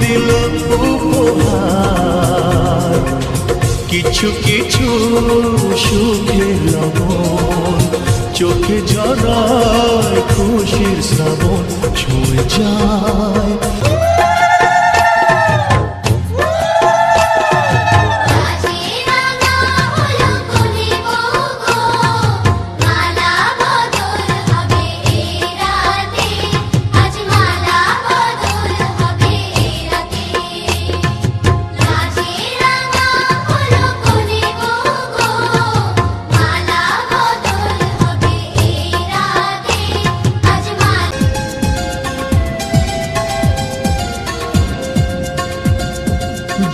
দিল উপহার। কিছু কিছু সুখে লবণ চোখে জড়ায় খুশির শ্রাবণ ছুঁয়ে যায়।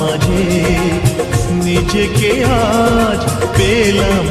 মাঝে নিজেকে আজ পেলাম